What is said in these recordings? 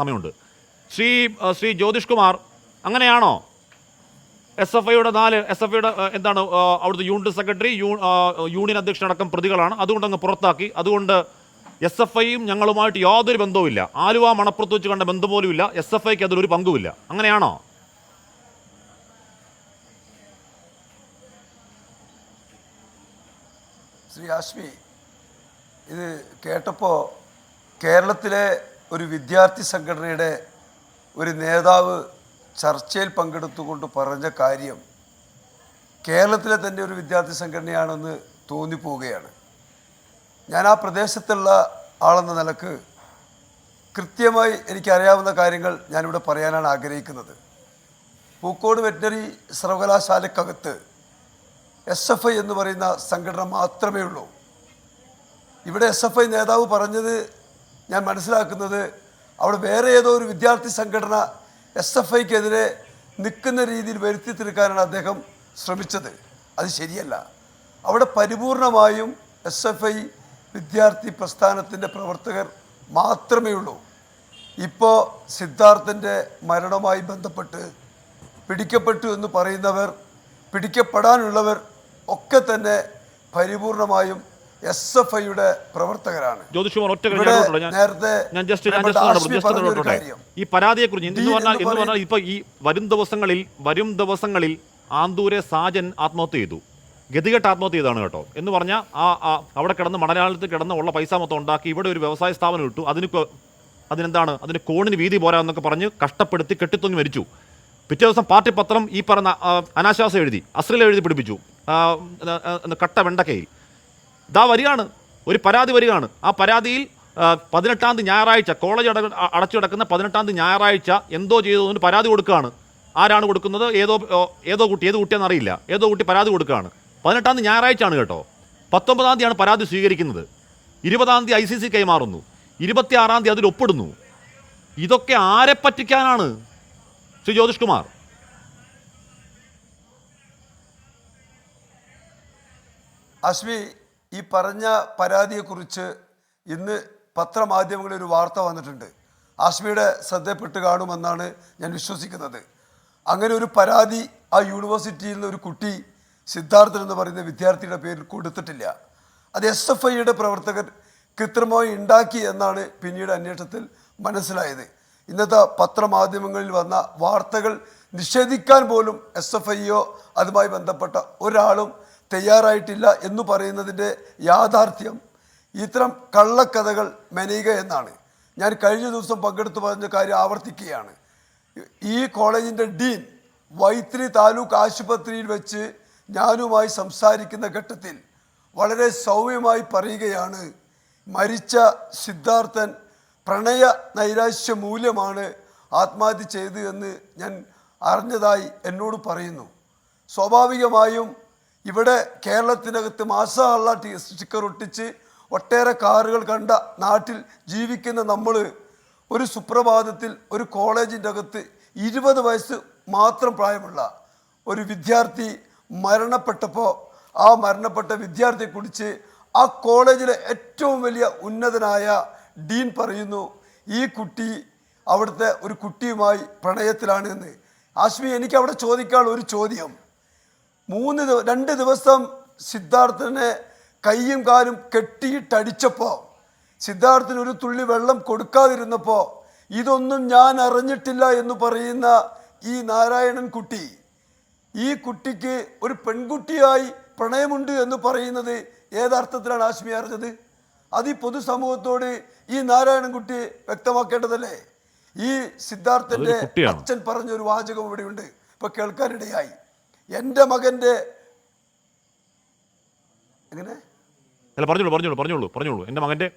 സമയമുണ്ട്. ശ്രീ ശ്രീ ജ്യോതിഷ് കുമാർ അങ്ങനെയാണോ S F ഐയുടെ നാല് എസ് എഫ് ഐയുടെ എന്താണ് അവിടുത്തെ യൂണിറ്റ് സെക്രട്ടറി യൂണിയൻ അധ്യക്ഷനടക്കം പ്രതികളാണ്. അതുകൊണ്ട് അങ്ങ് പുറത്താക്കി. അതുകൊണ്ട് എസ് എഫ് ഐയും ഞങ്ങളുമായിട്ട് യാതൊരു ബന്ധവുമില്ല. ആലുവ മണപ്പുറത്ത് വെച്ച് കണ്ട ബന്ധം പോലും ഇല്ല എസ് എഫ് ഐക്ക് അതിലൊരു പങ്കുമില്ല. അങ്ങനെയാണോ? ശ്രീ ആശ്മി ഇത് കേട്ടപ്പോൾ കേരളത്തിലെ ഒരു വിദ്യാർത്ഥി സംഘടനയുടെ ഒരു നേതാവ് ചർച്ചയിൽ പങ്കെടുത്തുകൊണ്ട് പറഞ്ഞ കാര്യം കേരളത്തിലെ തന്നെ ഒരു വിദ്യാർത്ഥി സംഘടനയാണെന്ന് തോന്നിപ്പോവുകയാണ്. ഞാൻ ആ പ്രദേശത്തുള്ള ആളെന്ന നിലയ്ക്ക് കൃത്യമായി എനിക്കറിയാവുന്ന കാര്യങ്ങൾ ഞാനിവിടെ പറയാനാണ് ആഗ്രഹിക്കുന്നത്. പൂക്കോട് വെറ്റിനറി സർവകലാശാലക്കകത്ത് എസ് എഫ് ഐ എന്ന് പറയുന്ന സംഘടന മാത്രമേ ഉള്ളൂ. ഇവിടെ എസ് എഫ് ഐ നേതാവ് പറഞ്ഞത് ഞാൻ മനസ്സിലാക്കുന്നത് അവിടെ വേറെ ഏതോ ഒരു വിദ്യാർത്ഥി സംഘടന എസ് എഫ് ഐക്കെതിരെ നിൽക്കുന്ന രീതിയിൽ വരുത്തി തീർക്കാനാണ് അദ്ദേഹം ശ്രമിച്ചത്. അത് ശരിയല്ല. അവിടെ പരിപൂർണമായും എസ് എഫ് ഐ വിദ്യാർത്ഥി പ്രസ്ഥാനത്തിന്റെ പ്രവർത്തകർ മാത്രമേ ഉള്ളൂ. ഇപ്പോൾ സിദ്ധാർത്ഥന്റെ മരണവുമായി ബന്ധപ്പെട്ട് പിടിക്കപ്പെട്ടു എന്ന് പറയുന്നവർ പിടിക്കപ്പെടാനുള്ളവർ ഒക്കെ തന്നെ പരിപൂർണമായും എസ് എഫ് ഐയുടെ പ്രവർത്തകരാണ് ജ്യോതിഷ് കുമാർ ഒറ്റ ഞാൻ നേരത്തെ ഞാൻ ജസ്റ്റ് ഞാൻ. ഈ പരാതിയെ കുറിച്ച് എന്ന് പറഞ്ഞാൽ എന്ന് പറഞ്ഞാൽ ഇപ്പൊ ഈ വരും ദിവസങ്ങളിൽ വരും ദിവസങ്ങളിൽ ആന്തൂരെ സാജൻ ആത്മഹത്യ ചെയ്തു. ഗതികെട്ട് ആത്മഹത്യ ചെയ്താണ് കേട്ടോ. എന്ന് പറഞ്ഞാൽ ആ അവിടെ കിടന്ന് മണലാളത്തിൽ കിടന്ന് ഉള്ള പൈസ മൊത്തം ഉണ്ടാക്കി ഇവിടെ ഒരു വ്യവസായ സ്ഥാപനം ഇട്ടു. അതിന് അതിനെന്താണ്? അതിന് കോണിന് വീതി പോരാ എന്നൊക്കെ പറഞ്ഞ് കഷ്ടപ്പെടുത്തി കെട്ടിത്തൊങ്ങി മരിച്ചു. പിറ്റേ ദിവസം പാർട്ടി പത്രം ഈ പറഞ്ഞ അനാശ്വാസം എഴുതി. അശ്ലീല എഴുതി പിടിപ്പിച്ചു. കട്ട വെണ്ടക്കയിൽ. ഇതാ വരികയാണ്. ഒരു പരാതി വരികയാണ്. ആ പരാതിയിൽ പതിനെട്ടാം തീയതി ഞായറാഴ്ച കോളേജ് അട അടച്ചു കിടക്കുന്ന പതിനെട്ടാം തീയതി ഞായറാഴ്ച എന്തോ ചെയ്തതിന് പരാതി കൊടുക്കുകയാണ്. ആരാണ് കൊടുക്കുന്നത്? ഏതോ ഏതോ കുട്ടി ഏത് കുട്ടിയാണെന്ന് അറിയില്ല. ഏതോ കുട്ടി പരാതി കൊടുക്കുകയാണ്. പതിനെട്ടാം തീയതി ഞായറാഴ്ചയാണ് കേട്ടോ. പത്തൊമ്പതാം തീയതിയാണ് പരാതി സ്വീകരിക്കുന്നത്. ഇരുപതാം തീയതി ഐ സി സി കൈമാറുന്നു. ഇരുപത്തിയാറാം തീയതി അതിൽ ഒപ്പിടുന്നു. ഇതൊക്കെ ആരെ പറ്റിക്കാനാണ്? ശ്രീ ജ്യോതിഷ് കുമാർ അശ്വി ഈ പറഞ്ഞ പരാതിയെക്കുറിച്ച് ഇന്ന് പത്രമാധ്യമങ്ങളിൽ ഒരു വാർത്ത വന്നിട്ടുണ്ട്. ആശ്മിയുടെ ശ്രദ്ധപ്പെട്ട് കാണുമെന്നാണ് ഞാൻ വിശ്വസിക്കുന്നത്. അങ്ങനെ ഒരു പരാതി ആ യൂണിവേഴ്സിറ്റിയിൽ നിന്ന് ഒരു കുട്ടി സിദ്ധാർത്ഥൻ എന്ന് പറയുന്ന വിദ്യാർത്ഥിയുടെ പേരിൽ കൊടുത്തിട്ടില്ല. അത് എസ് എഫ് ഐയുടെ പ്രവർത്തകർ കൃത്രിമമായി ഉണ്ടാക്കി എന്നാണ് പിന്നീട് അന്വേഷണത്തിൽ മനസ്സിലായത്. ഇന്നത്തെ പത്രമാധ്യമങ്ങളിൽ വന്ന വാർത്തകൾ നിഷേധിക്കാൻ പോലും എസ് എഫ് ഐയോ അതുമായി ബന്ധപ്പെട്ട ഒരാളും തയ്യാറായിട്ടില്ല എന്ന് പറയുന്നതിന്റെ യാഥാർത്ഥ്യം ഇത്തരം കള്ളക്കഥകൾ മെനയുക എന്നാണ്. ഞാൻ കഴിഞ്ഞ ദിവസം പങ്കെടുത്ത് പറഞ്ഞ കാര്യം ആവർത്തിക്കുകയാണ്. ഈ കോളേജിന്റെ ഡീൻ വൈത്തിരി താലൂക്ക് ആശുപത്രിയിൽ വെച്ച് ഞാനുമായി സംസാരിക്കുന്ന ഘട്ടത്തിൽ വളരെ സൗമ്യമായി പറയുകയാണ് മരിച്ച സിദ്ധാർത്ഥൻ പ്രണയ നൈരാശ്യ മൂല്യമാണ് ആത്മഹത്യ ചെയ്തു എന്ന് ഞാൻ അറിഞ്ഞതായി എന്നോട് പറയുന്നു. സ്വാഭാവികമായും ഇവിടെ കേരളത്തിനകത്ത് മാസമുള്ള സ്റ്റിക്കർ ഒട്ടിച്ച് ഒട്ടേറെ കാറുകൾ കണ്ട നാട്ടിൽ ജീവിക്കുന്ന നമ്മൾ ഒരു സുപ്രഭാതത്തിൽ ഒരു കോളേജിന്റെ അകത്ത് ഇരുപത് വയസ്സ് മാത്രം പ്രായമുള്ള ഒരു വിദ്യാർത്ഥി മരണപ്പെട്ടപ്പോൾ ആ മരണപ്പെട്ട വിദ്യാർത്ഥിയെ വിദ്യാർത്ഥിയെക്കുറിച്ച് ആ കോളേജിലെ ഏറ്റവും വലിയ ഉന്നതനായ ഡീൻ പറയുന്നു ഈ കുട്ടി അവിടുത്തെ ഒരു കുട്ടിയുമായി പ്രണയത്തിലാണ് എന്ന്. ആശ്മി എനിക്ക് അവിടെ ചോദിക്കാൻ ഒരു ചോദ്യം. മൂന്ന് രണ്ട് ദിവസം സിദ്ധാർത്ഥനെ കയ്യും കാലും കെട്ടിയിട്ടടിച്ചപ്പോൾ സിദ്ധാർത്ഥന് ഒരു തുള്ളി വെള്ളം കൊടുക്കാതിരുന്നപ്പോൾ ഇതൊന്നും ഞാൻ അറിഞ്ഞിട്ടില്ല എന്ന് പറയുന്ന ഈ നാരായണൻ കുട്ടി ഈ കുട്ടിക്ക് ഒരു പെൺകുട്ടിയായി പ്രണയമുണ്ട് എന്ന് പറയുന്നത് ഏതർത്ഥത്തിലാണ് ആശ്മി അറിഞ്ഞത്? അത് ഈ പൊതുസമൂഹത്തോട് ഈ നാരായണൻകുട്ടി വ്യക്തമാക്കേണ്ടതല്ലേ? ഈ സിദ്ധാർത്ഥന്റെ അച്ഛൻ പറഞ്ഞൊരു വാചകം ഇവിടെയുണ്ട്. ഇപ്പൊ കേൾക്കാനിടയായി. എന്റെ മകന്റെ എങ്ങനെ? അല്ല പറഞ്ഞോളൂ പറഞ്ഞോളൂ പറഞ്ഞോളൂ പറഞ്ഞോളൂ. എന്റെ മകന്റെ?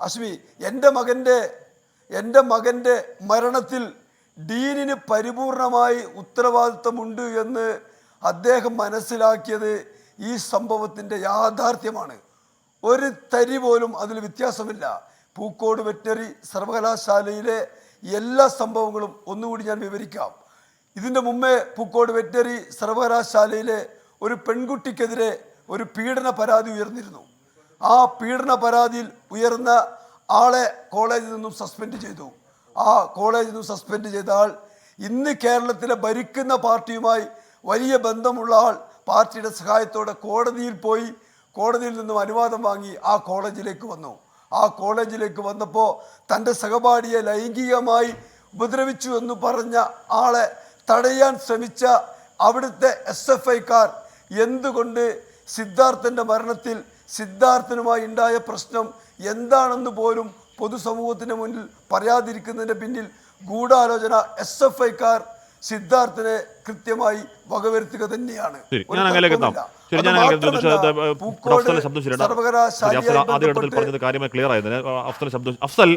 അശ്മി എന്റെ മകന്റെ എന്റെ മകന്റെ മരണത്തിൽ ഡീനിന് പരിപൂർണമായി ഉത്തരവാദിത്തമുണ്ട് എന്ന് അദ്ദേഹം മനസ്സിലാക്കിയത് ഈ സംഭവത്തിന്റെ യാഥാർത്ഥ്യമാണ്. ഒരു തരി പോലും അതിൽ വ്യത്യാസമില്ല. പൂക്കോട് വെറ്ററി സർവകലാശാലയിലെ എല്ലാ സംഭവങ്ങളും ഒന്നുകൂടി ഞാൻ വിവരിക്കാം. ഇതിന്റെ മുമ്പേ പൂക്കോട് വെറ്ററി സർവകലാശാലയിലെ ഒരു പെൺകുട്ടിക്കെതിരെ ഒരു പീഡന പരാതി ഉയർന്നിരുന്നു. ആ പീഡന പരാതിയിൽ ഉയർന്ന ആളെ കോളേജിൽ നിന്നും സസ്പെൻഡ് ചെയ്തു. ആ കോളേജിൽ നിന്നും സസ്പെൻഡ് ചെയ്ത ആൾ ഇന്ന് കേരളത്തിലെ ഭരിക്കുന്ന പാർട്ടിയുമായി വലിയ ബന്ധമുള്ള ആൾ പാർട്ടിയുടെ സഹായത്തോടെ കോടതിയിൽ പോയി കോടതിയിൽ നിന്നും അനുവാദം വാങ്ങി ആ കോളേജിലേക്ക് വന്നു. ആ കോളേജിലേക്ക് വന്നപ്പോൾ തന്റെ സഹപാഠിയെ ലൈംഗികമായി ഉപദ്രവിച്ചു എന്ന് പറഞ്ഞ ആളെ തടയാൻ ശ്രമിച്ച അവിടുത്തെ എസ് എഫ് ഐക്കാർ എന്തുകൊണ്ട് സിദ്ധാർത്ഥന്റെ മരണത്തിൽ സിദ്ധാർത്ഥനുമായി ഉണ്ടായ പ്രശ്നം എന്താണെന്ന് പോലും പൊതുസമൂഹത്തിന് മുന്നിൽ പറയാതിരിക്കുന്നതിന്റെ പിന്നിൽ ഗൂഢാലോചന എസ് എഫ് ഐക്കാർ സിദ്ധാർത്ഥനെ കൃത്യമായി വകവരുത്തുക തന്നെയാണ്. ശരി ഞാൻ അഫ്സലിന്റെ ശബ്ദം ശരിയാണ്. ആദ്യ ഘട്ടത്തിൽ പറഞ്ഞത് കാര്യമായി ക്ലിയർ ആയിരുന്നു അഫ്സൽ ശബ്ദം അഫ്സൽ